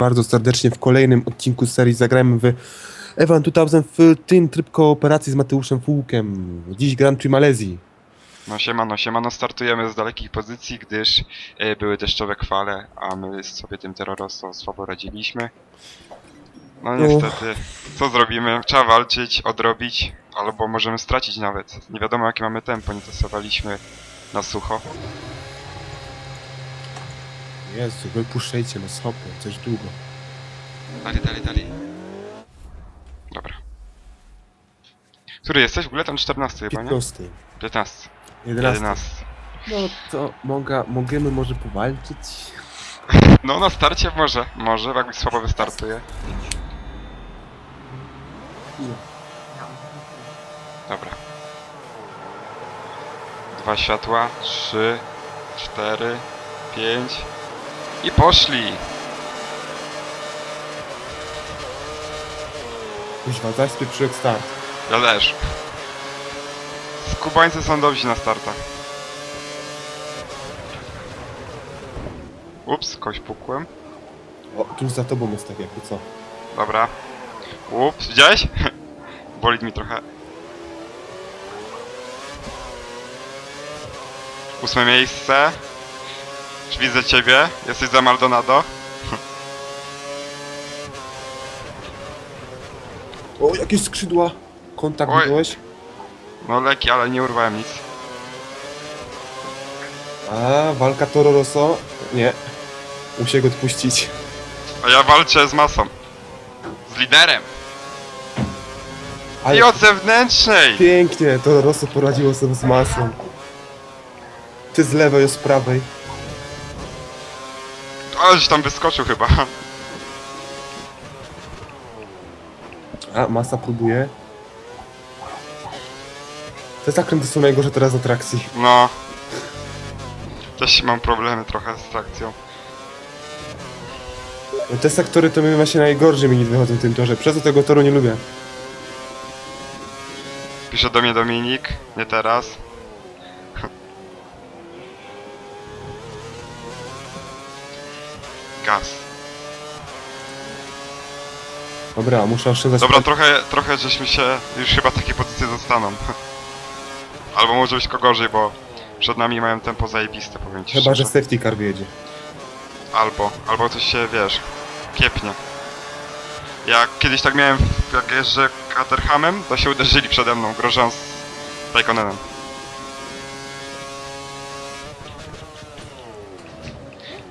bardzo serdecznie w kolejnym odcinku serii Zagrajmy w Evan 2000 w tym tryb kooperacji z Mateuszem Fułkiem. Dziś Grand Prix Malezji. No siemano, siemano, startujemy z dalekich pozycji, gdyż e, były deszczowe kwale, a my sobie tym terrorostwo słabo radziliśmy. No niestety, co zrobimy? Trzeba walczyć, odrobić, albo możemy stracić nawet. Nie wiadomo jakie mamy tempo, nie testowaliśmy na sucho. Jezu, wypuszczajcie nas, hopy, coś długo. Dalej, dalej, dalej. Dobra. Który jesteś? W ogóle tam 14 chyba, nie? 15, 15. 11. 11. No to mogę, możemy może powalczyć? No na starcie może, może, jakbyś słabo wystartuje. Dobra. Dwa światła, trzy, cztery, pięć i poszli! Kuźwa, zaś spieprzyłek start. Ja też. Skubańcy są dobrzy na startach. Ups, kość pukłem. O, tuż za tobą jest tak jakby co. Dobra. Ups, widziałeś? Bolid mi trochę. Ósme miejsce. Widzę ciebie? Jesteś za Maldonado? O, jakieś skrzydła! Kontakt Oj. No leki, ale nie urwałem nic. A, walka Toro Rosso? Nie. Muszę go odpuścić. A ja walczę z masą. Z liderem. Ale I od zewnętrznej! pięknie Toro Rosso poradziło sobie z masą. Ty z lewej, ja z prawej. Aleś tam wyskoczył chyba. A, masa próbuje. Te zakręty są najgorsze teraz atrakcji. No. Też mam problemy trochę z trakcją. No te sektory to mi właśnie najgorzej mi nie wychodzą w tym torze. Przez to tego toru nie lubię. Pisze do mnie Dominik, nie teraz. Gaz. Dobra, muszę oszczędzać. Dobra, trochę, trochę żeśmy się, już chyba takie pozycje zostaną. Albo może być tylko gorzej, bo przed nami mają tempo zajebiste, powiem ci Chyba, że szczerze. safety car wyjedzie. Albo, albo coś się, wiesz, kiepnie. Ja kiedyś tak miałem, jak jeżdżę Caterhamem, to się uderzyli przede mną, grożąc Raikkonenem.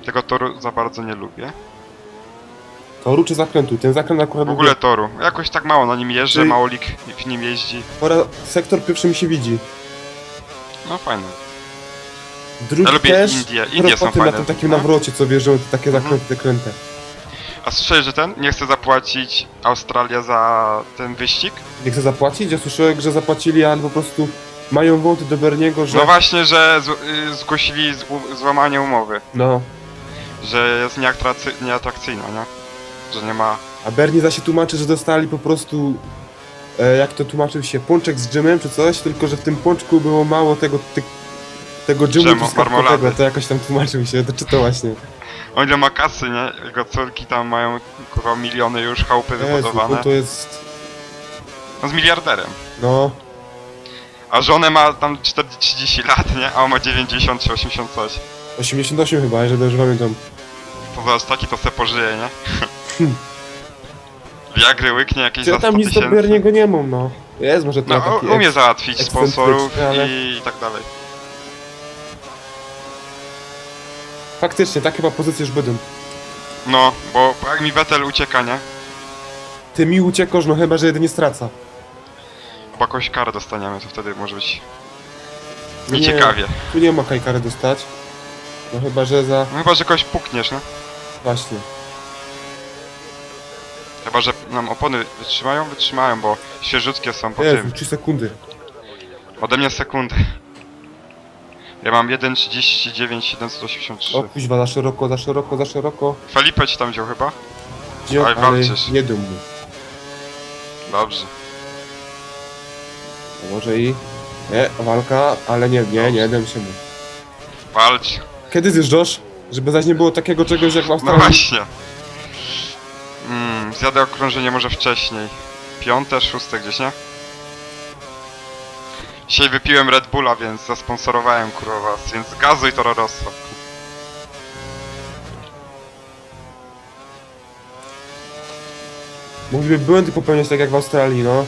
Tego toru za bardzo nie lubię. Toru czy zakrętu? Ten zakręt akurat W ogóle toru. Jakoś tak mało na nim jeżdżę, Czyli- mało lik w nim jeździ. Pora, sektor pierwszy mi się widzi. No fajne. Drugi Ja lubię też. Indie. Indie są tym, na fajne. tym takim No. nawrocie, co wjeżdżą te takie Mhm. zakręty, te kręte. A słyszałeś, że ten nie chce zapłacić Australia za ten wyścig? Nie chcę zapłacić? Ja słyszałem, że zapłacili, ale po prostu mają wołty do Berniego, że... No właśnie, że z, y, zgłosili zł- złamanie umowy. No. Że jest nieatrakcy, nieatrakcyjna, nie? Że nie ma... A Bernie zaś się tłumaczy, że dostali po prostu... E, jak to tłumaczył się? Pączek z dżemem czy coś? Tylko, że w tym pączku było mało tego... Ty, tego dżemu Dżemu, truskawkowego, marmolady. to jakoś tam tłumaczył się, to czy to właśnie. O ile ma kasy, nie? Jego córki tam mają kurwa miliony już chałupy Jezu, wybudowane. to, to jest... No z miliarderem. No, A żonę ma tam 40 30 lat, nie? A on ma 90 czy 80 coś. 88 chyba, jeżeli dobrze pamiętam. To zaraz taki to se pożyje, nie? Viagry łyknie jakieś Ja za 100 tam nic do tysięcy. Nie mam, no. Jest może No, trochę taki umie załatwić ekscentryczny, sponsorów ale- i tak dalej. Faktycznie, tak chyba pozycje już będą. No, bo jak mi Vettel ucieka, nie? Ty mi uciekasz, no chyba, że jedynie straca. Bo jakąś karę dostaniemy, to wtedy może być No nie, nieciekawie. Tu nie ma kaj kary dostać. No chyba, że za... No chyba, że kogoś pukniesz, no. Właśnie. Chyba, że nam opony wytrzymają? Wytrzymają, bo świeżutkie są po Jezu, tym. 3 sekundy. Ode mnie sekundę. Ja mam 1.39, 783. O kuźwa, za szeroko, za szeroko, za szeroko. Felipe ci tam wziął chyba? Wziął, Oj, ale walczysz. nie dum mu. Dobrze. Może i... Nie, walka, ale nie, nie, nie, dam się mu. Walcz. Kiedy zjeżdżasz? Żeby zaś nie było takiego czegoś jak w No Australii. właśnie. Zjadę okrążenie może wcześniej. Piąte, szóste gdzieś, nie? Dzisiaj wypiłem Red Bulla, więc zasponsorowałem kurwa was, więc gazuj Toro Rosso. Mogliby błędy popełniać tak jak w Australii, no.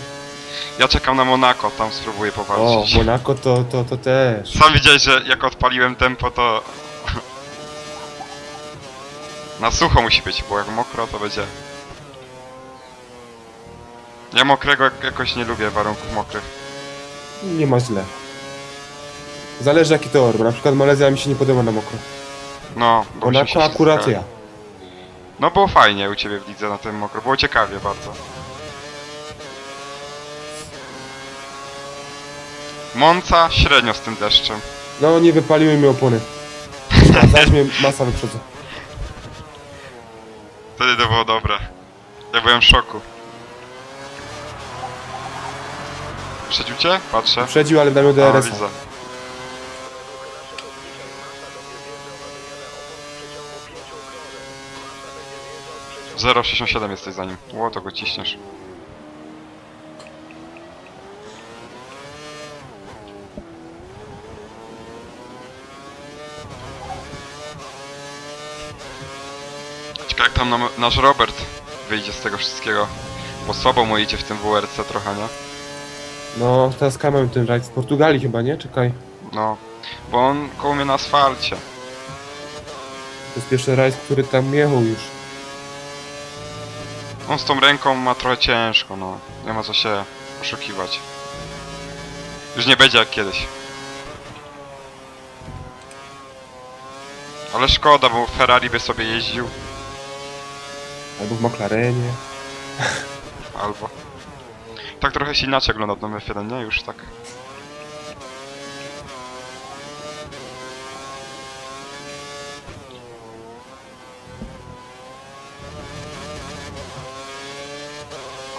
Ja czekam na Monaco, tam spróbuję O, powalczyć. Monaco to, to, to też. Sam widziałeś, że jak odpaliłem tempo, to... Na sucho musi być, bo jak mokro, to będzie... Ja mokrego jak- jakoś nie lubię, warunków mokrych. Nie ma źle. Zależy jaki tor, bo na przykład Malezja mi się nie podoba na mokro. No, bo byśmy się akurat ja. No było fajnie u ciebie w lidze na tym mokro, było ciekawie bardzo. Monca średnio z tym deszczem. No nie wypaliły mi opony. Zaś mnie masa wyprzedza. Wtedy to było dobre. Ja byłem w szoku. Przedził cię? Patrzę. Przedził, ale dam A, DRS. widzę. Zero 67 jesteś za nim. Ło, to go ciśniesz. Jak tam nam, nasz Robert wyjdzie z tego wszystkiego. Bo słabo mu idzie w tym WRC trochę, nie? No, teraz kamem ten rajd w Portugalii chyba, nie? Czekaj. No. Bo on koło mnie na asfalcie. To jest pierwszy rajd, który tam jechał już. On z tą ręką ma trochę ciężko, no. Nie ma co się oszukiwać. Już nie będzie jak kiedyś. Ale szkoda, bo Ferrari by sobie jeździł. Albo w McLarenie. Albo... Tak trochę się inaczej ogląda ten F1, nie? Już tak.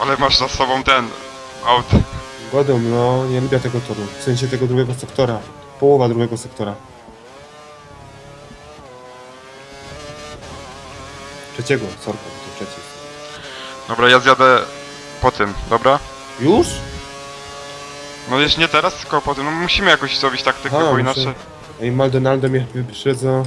Ale masz za sobą ten... Aut. Godą, no, nie lubię tego toru. W sensie tego drugiego sektora. Połowa drugiego sektora. Trzeciego, sorka, to trzeci. Dobra, ja zjadę po tym, dobra? Już? No jeszcze nie teraz, tylko po tym. No musimy jakoś zrobić taktykę, Aha, bo muszę- inaczej... Ej, Maldonaldo mnie wyprzedza.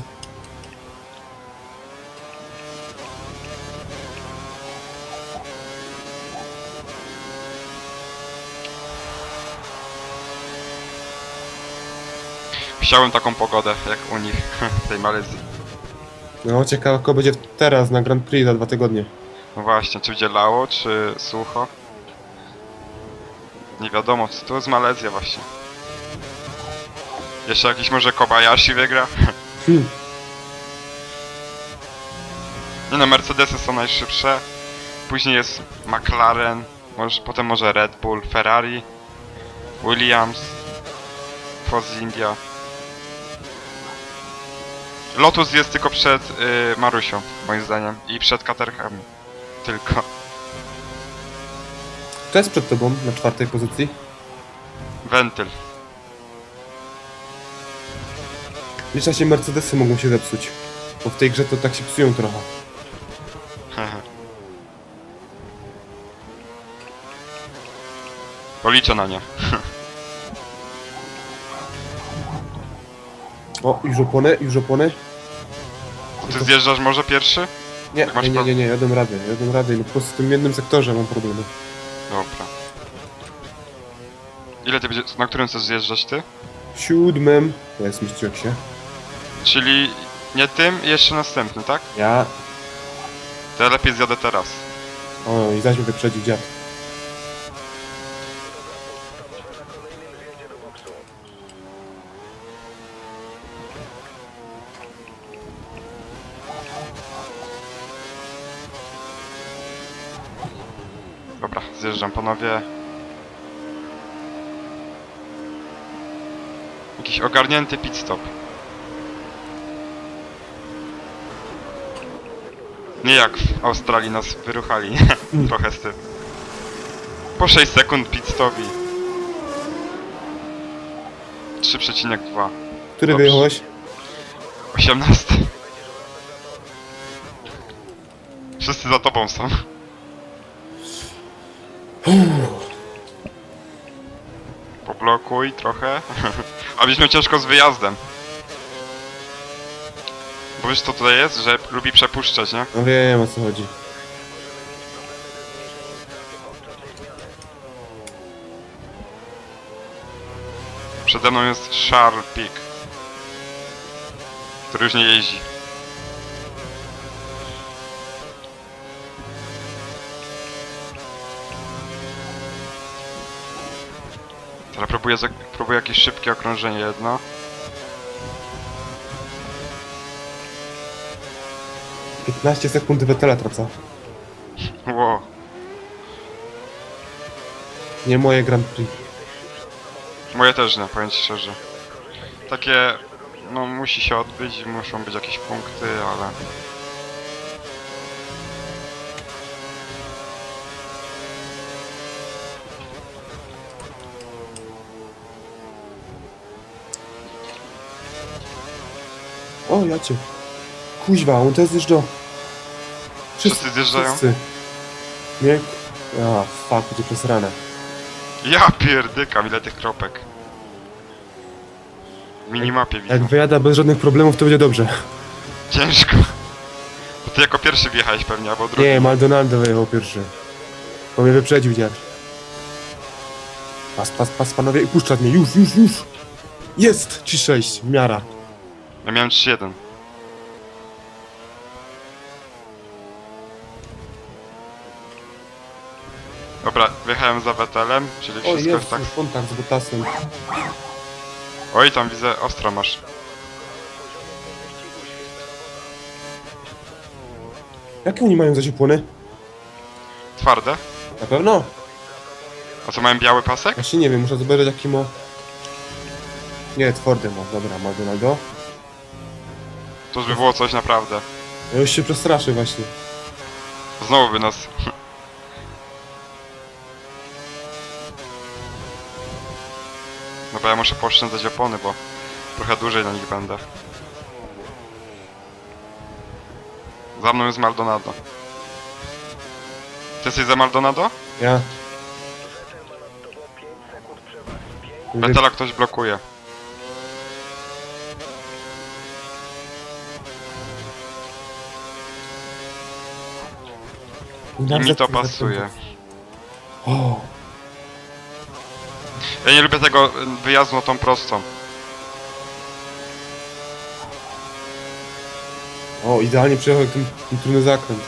Chciałem taką pogodę, jak u nich, w tej Malezji. No, ciekawe, kto będzie teraz na Grand Prix za dwa tygodnie. No właśnie, czy będzie lało, czy sucho? Nie wiadomo, to jest Malezja właśnie. Jeszcze jakiś może Kobayashi wygra? Hmm. Nie no, Mercedesy są najszybsze. Później jest McLaren, może, potem może Red Bull, Ferrari, Williams, Force India. Lotus jest tylko przed y, Marusią, moim zdaniem, i przed Caterham. Tylko. Kto jest przed tobą na czwartej pozycji? Wentyl. Liczę się Mercedesy mogą się zepsuć. Bo w tej grze to tak się psują trochę. Policzę na nie. O, już opony, już opony. Ty zjeżdżasz może pierwszy? Nie, Masz nie, nie, nie, nie, jadę radę, jadę radę. No po prostu w tym jednym sektorze mam problemy. Dobra. Ile ty będzie, na którym chcesz zjeżdżać ty? Siódmym, to jest mistrzyk się. Czyli nie tym jeszcze następny, tak? Ja, To ja lepiej zjadę teraz. o i zaś mnie wyprzedził dziad. Dobra, zjeżdżam panowie. Jakiś ogarnięty pit stop. Nie jak w Australii nas wyruchali, trochę z tym. Po 6 sekund pit stop i... 3,2. Który Dobrze. wyjechałeś? 18. Wszyscy za tobą są. Poblokuj trochę. A byśmy ciężko z wyjazdem. Bo wiesz co tutaj jest? Że lubi przepuszczać, nie? No wiem o co chodzi. Przede mną jest Peak. Który już nie jeździ. Teraz próbuję, próbuję jakieś szybkie okrążenie jedno. Piętnaście sekund Wetela traca. Ło. Nie moje Grand Prix. Moje też nie, powiem ci szczerze. Takie, no musi się odbyć, muszą być jakieś punkty, ale... O, ja cię. Kuźwa, on też zjeżdża. Wszyscy zjeżdżają? Wszyscy. Nie? A, fuck, będzie przesrane. Ja pierdykam, ile tych kropek. W minimapie widzę. Jak wyjada bez żadnych problemów, to będzie dobrze. Ciężko. Bo ty jako pierwszy wjechałeś pewnie, albo drugi. Nie, Maldonado wyjechał pierwszy. Bo mnie wyprzedził dziad. Pas, pas, pas, panowie, i puszcza mnie, już, już, już! Jest! 3-6, miara. Ja miałem 3-1. Dobra, wjechałem za Wetelem, czyli O, wszystko jest, jest tak... kontakt z Botasem. Oj, tam widzę, ostro masz. Jakie oni mają zasiepłony? Twarde? Na pewno? A co, mają biały pasek? Właśnie nie wiem, muszę zobaczyć jaki ma... Nie, twardy ma, dobra, Maldonado. To by było coś naprawdę. Ja już się przestraszę właśnie. Znowu by nas... Dobra, ja muszę pooszczędzać opony, bo trochę dłużej na nich będę. Za mną jest Maldonado. Ty jesteś za Maldonado? Ja. Betela ktoś blokuje. I mi to pasuje. O, Ja nie lubię tego y, wyjazdu na tą prostą. o, idealnie przejechał ten, ten trudny zakręt.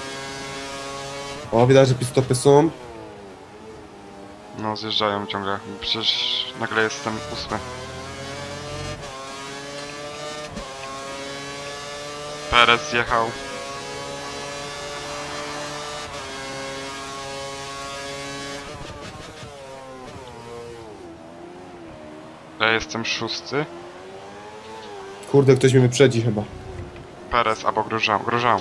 O, widać, że pistopy są. No, zjeżdżają ciągle. Przecież nagle jestem ósmy. Perez zjechał. Ja jestem szósty. Kurde, ktoś mnie wyprzedzi chyba. Perez albo Grużał. Grużał.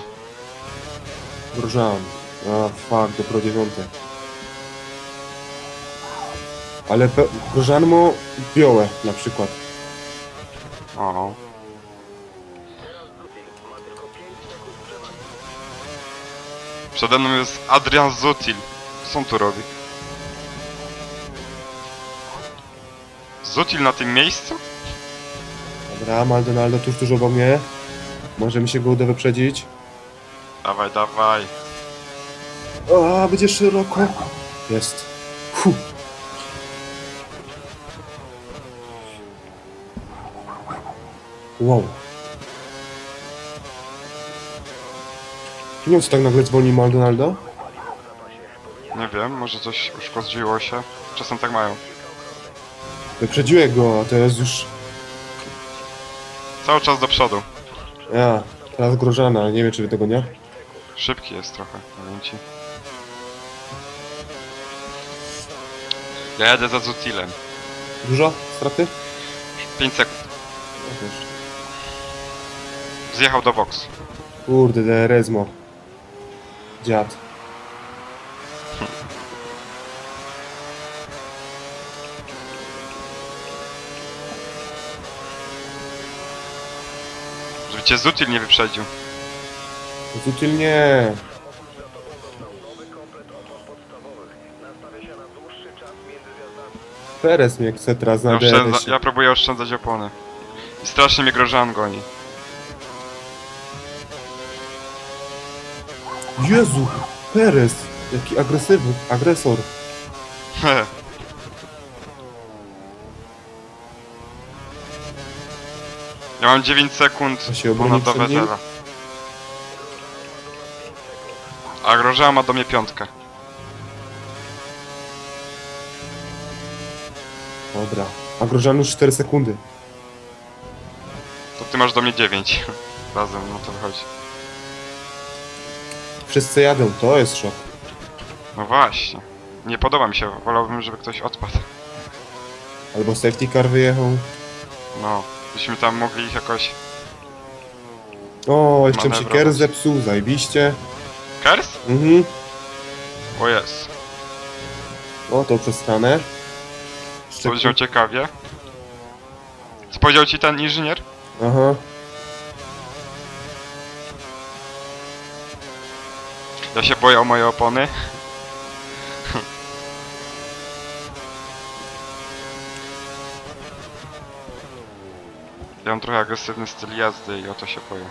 Wróżałem. A, fuck, dopiero dziewiąty. Ale pe- Grożanmo białe na przykład. O. Przede mną jest Adrian Zutil. Co on tu robi? Zutil na tym miejscu? Dobra, Maldonado tuż, tuż obok mnie. Może mi się go uda wyprzedzić. Dawaj, dawaj. A, będzie szeroko. Jest. Hu. Wow. Nie wiem, co tak nagle dzwoni Maldonado. Nie wiem, może coś uszkodziło się. Czasem tak mają. Wyprzedziłem go, a teraz już... Cały czas do przodu. Ja, teraz Grożana, ale nie wiem, czy wy tego nie. Szybki jest trochę, powiem ci. Ja jadę za Zutilem. Dużo straty? 5 sekund. O, też. Zjechał do box. Kurde, DRSmo. Dziad. Cię Zutil nie wyprzedził. Zutil nie. Perez mnie chce teraz Ja, na oszczędza, DRS-ie. ja próbuję oszczędzać opony. I strasznie mnie grożan goni. Jezu! Perez! Jaki agresywny, agresor. Ja mam 9 sekund To się obroni ponad do przed nim? Wetela. A Groża ma do mnie piątkę. Dobra. A Grożan już 4 sekundy. To ty masz do mnie 9. Razem, no to wychodzi. Wszyscy jadą, to jest szok. No właśnie. Nie podoba mi się, wolałbym, żeby ktoś odpadł. Albo safety car wyjechał. No, byśmy tam mogli ich jakoś... O, jeszcze mi się Manewrować. Kers zepsuł, zajebiście. Kers? Mhm. O jest. O, to stronę. To będzie ciekawie. Co powiedział ci ten inżynier? Aha. Ja się boję o moje opony. Mam trochę agresywny styl jazdy i o to się boję.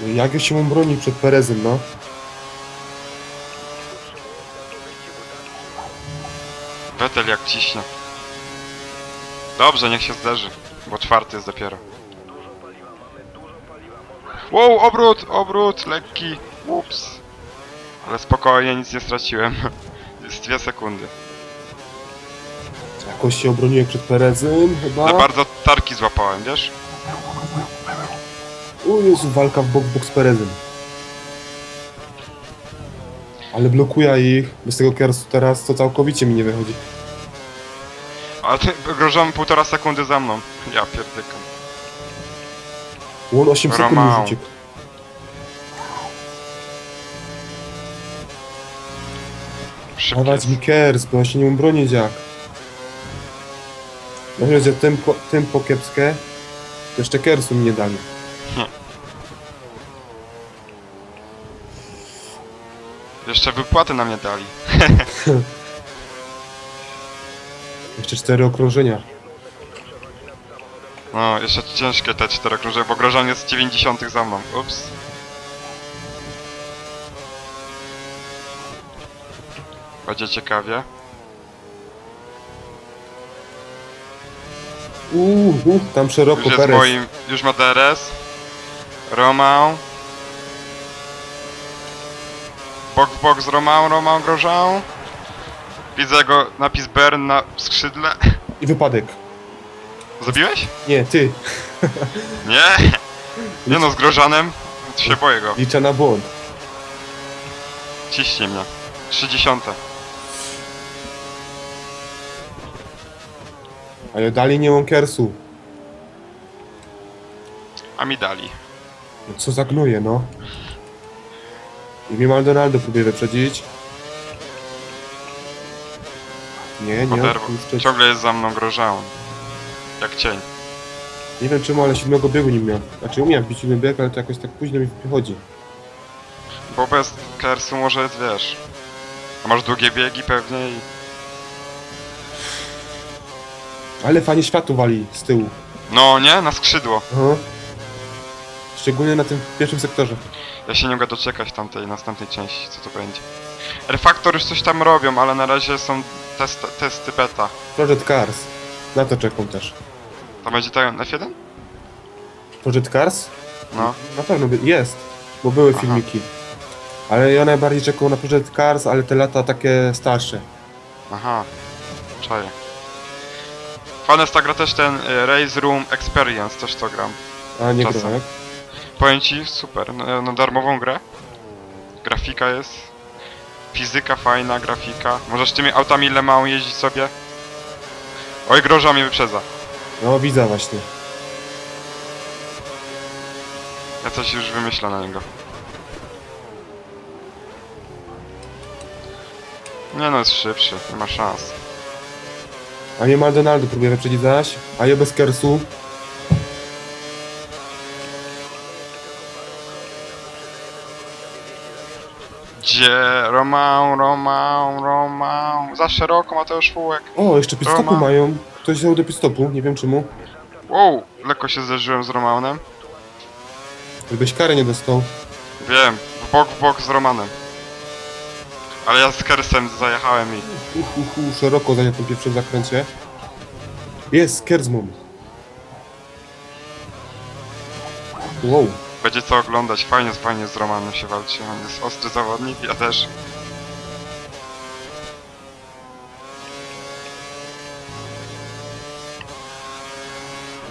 No i jak się mu broni przed Perezem, no? Vettel jak ciśnie. Dobrze, niech się zderzy, bo czwarty jest dopiero. Wow, obrót, obrót, lekki. Ups. Ale spokojnie, nic nie straciłem. Jest dwie sekundy. Jakoś się obroniłem przed Perezem, chyba. Za bardzo tarki złapałem, wiesz? O Jezu, walka w bok w bok z Perezem. Ale blokuje ich. Bez tego Kersu teraz to całkowicie mi nie wychodzi. Ale ty grożą półtora sekundy za mną. Ja pierdykam. On 8 sekund już uciekł. Szybki Dawać jest. mi Kers, bo ja się nie umbronię jak. No że tempo, tempo kiepskie, to jeszcze Kersu mi nie dali. Jeszcze wypłaty nam nie dali. Jeszcze cztery okrążenia. No, jeszcze ciężkie te cztery krąże, bo grożan jest 90 za mną. Ups. Będzie ciekawie. Uuu, tam szeroko Już jest Perez. moim, już ma DRS. Romał. Bok w bok z Romał, Romał grożał. Widzę jego napis Bern na skrzydle. I wypadek. Zabiłeś? Nie, ty. Nie! Nie no, z grożanem. Się boję go. Liczę na błąd. Ciśnie mnie. 30. A ja dalej nie mam Kersu. A mi dali. No co za gnoje, no. I mnie Maldonado próbuje wyprzedzić. Nie, nie, kurczę. Ciągle jest za mną grożałem. Jak cień. nie wiem czemu, ale siódmego biegu nie miał. Znaczy umiem wbić siódmy bieg, ale to jakoś tak późno mi wychodzi. Bo bez kersu może wiesz. A masz długie biegi pewnie i... Ale fajnie światło wali z tyłu. No nie, na skrzydło. Aha. Szczególnie na tym pierwszym sektorze. Ja się nie mogę doczekać tamtej następnej części, co to będzie. R-Factor już coś tam robią, ale na razie są test, testy beta. Project Cars. Na to czekam też. To będzie ten F1? Project Cars? No. Na pewno by- jest, bo były Aha. filmiki. Ale ja najbardziej czekam na Project Cars, ale te lata takie starsze. Aha. Czaję. Fajna jest ta gra też ten y, Race Room Experience, też to gram. A nie Czasem. grałem. Powiem ci, super, na, na darmową grę. Grafika jest. Fizyka fajna, grafika. Możesz tymi autami Le Mans jeździć sobie. Oj, groża mnie wyprzedza. No widzę właśnie. Ja coś już wymyślę na niego. Nie no, jest szybszy, nie ma szans. A mnie Maldonado próbuje wyprzedzić zaś, a ja bez Kersu. Gdzie? Romał, Romał, Romał. Za szeroko Mateusz Fułek. O, jeszcze pistopu Roma. mają. Ktoś wziął do pistopu, nie wiem czemu. Wow, lekko się zderzyłem z Romaunem. Żebyś karę nie dostał. Wiem, w bok w bok z Romanem. Ale ja z Kersem zajechałem i... Uh, uh, uh, szeroko za tym pierwszym zakręcie. Jest, Kerzmon. Wow. Będzie co oglądać, fajnie, fajnie z Romanem się walczy. On jest ostry zawodnik, ja też.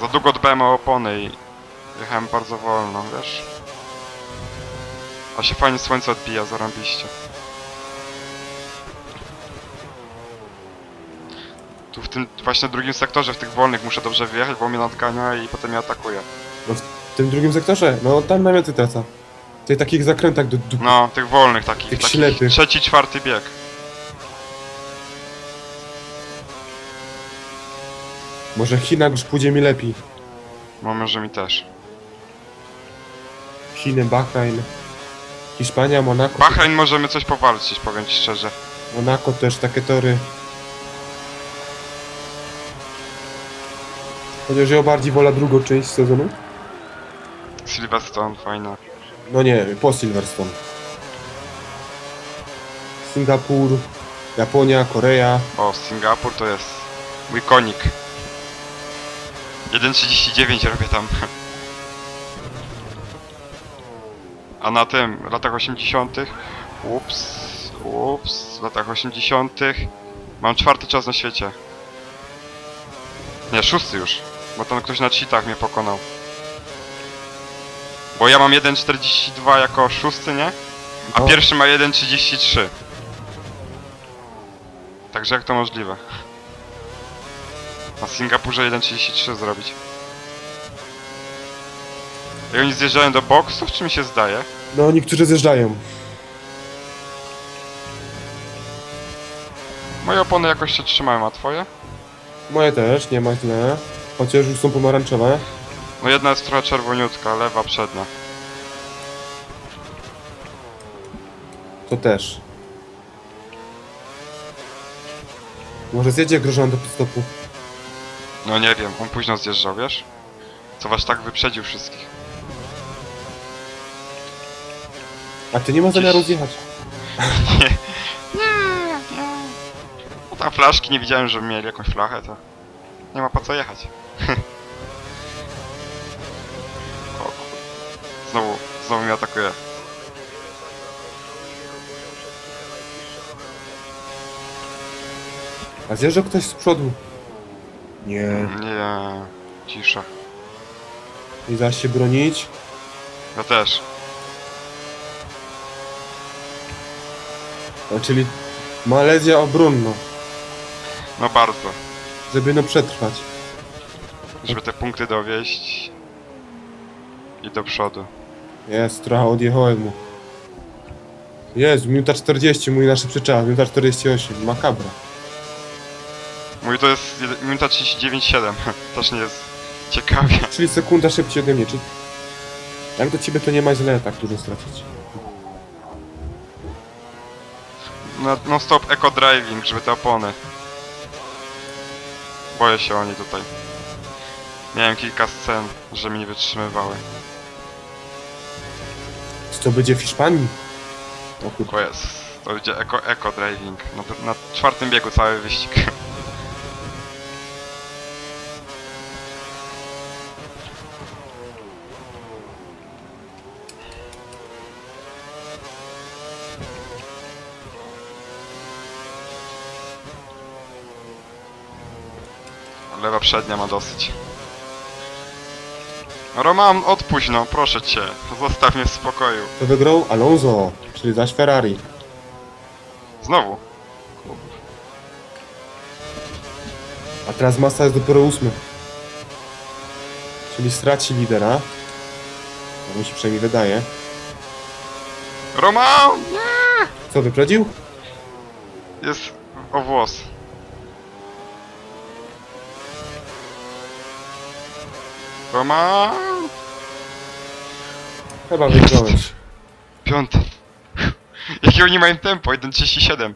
Za długo dbałem o opony i jechałem bardzo wolno, wiesz? A się fajnie słońce odbija, zarąbiście. Tu w tym właśnie drugim sektorze, w tych wolnych muszę dobrze wyjechać, bo mnie natkania i potem mnie atakuje. W tym drugim sektorze, no tam najwięcej traca. W tych takich zakrętach do dupy. No, tych wolnych takich. Tych takich ślepych. Trzeci, czwarty bieg. Może w Chinach już pójdzie mi lepiej. No może mi też. Chiny, Bahrain, Hiszpania, Monako. Bahrain możemy coś powalczyć, powiem ci szczerze. Monako też takie tory. Chociaż ja bardziej wolę drugą część sezonu. Silverstone, fajne. No nie, po Silverstone. Singapur, Japonia, Korea. O, Singapur to jest mój konik. 1.39 robię tam. A na tym, w latach 80. Ups, ups, w latach 80. Mam czwarty czas na świecie. Nie, szósty już. Bo tam ktoś na cheatach mnie pokonał. Bo ja mam 1.42 jako szósty, nie? A No. pierwszy ma 1.33. Także jak to możliwe? Na Singapurze 1.33 zrobić. I oni zjeżdżają do boksów, czy mi się zdaje? No niektórzy zjeżdżają. Moje opony jakoś się trzymają, a twoje? Moje też, nie ma źle. Chociaż już są pomarańczowe. No jedna jest trochę czerwoniutka, lewa przednia. To też. Może zjedzie Grożan do stopu. No nie wiem, on późno zjeżdżał, wiesz? Co was tak wyprzedził wszystkich. A ty nie ma zamiaru zjechać. nie, nie, nie. No tam flaszki, nie widziałem, żeby mieli jakąś flachę, to... Nie ma po co jechać. o kur... Znowu, mnie atakuje. A zjeżdża ktoś z przodu. Nie. Nie, cisza. I zaś się bronić. Ja też. A, czyli Malezja obronna. No bardzo. Żeby no przetrwać. Żeby te punkty dowieść. I do przodu. Jest, trochę odjechałem mu. Jest, minuta 40, mój najszybszy czas, minuta 48, makabra. Mój to jest jed- minuta 39,7. Też nie jest ciekawie. Czyli sekunda szybciej ode mnie, czy... Jak do ciebie to nie ma źle tak dużo stracić. No, no stop eco driving, żeby te opony. Boję się oni tutaj. Miałem kilka scen, że mi nie wytrzymywały. To będzie w Hiszpanii? O kur... O jest, to będzie eco, eco driving. Na, na czwartym biegu cały wyścig. Lewa przednia ma dosyć. Roman, odpuść no, proszę cię. Zostaw mnie w spokoju. To wygrał Alonso, czyli zaś Ferrari. Znowu. A teraz Massa jest dopiero ósmy. Czyli straci lidera. To mi się przynajmniej wydaje. Roman! Nie! Co, wyprzedził? Jest o włos. Roman! Chyba wygrałeś. Piąty. Jakie oni mają tempo? 1.37.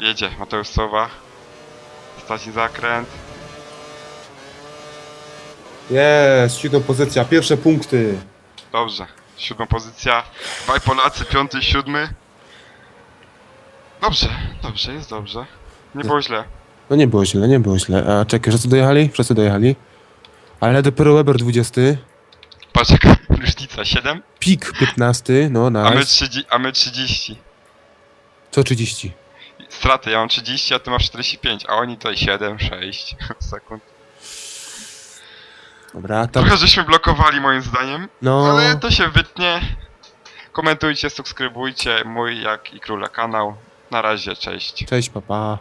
Jedzie Mateusz Sowa. Ostatni zakręt. Jest, siódma pozycja, pierwsze punkty. Dobrze. Siódma pozycja. Dwaj Polacy, piąty i siódmy. Dobrze, dobrze, jest dobrze. Nie było źle. No nie było źle, nie było źle. A czekaj, wszyscy dojechali? Wszyscy dojechali. Ale dopiero Weber 20, Patrz jaka różnica, 7, Pik 15, no a my, nice. 30, a my 30. Co 30? Straty, ja mam 30, a ty masz 45, a oni tutaj 7, 6 sekund. Dobra, tam... Trochę żeśmy blokowali moim zdaniem, No, ale to się wytnie. Komentujcie, subskrybujcie mój jak i króla kanał. Na razie, cześć. cześć, papa.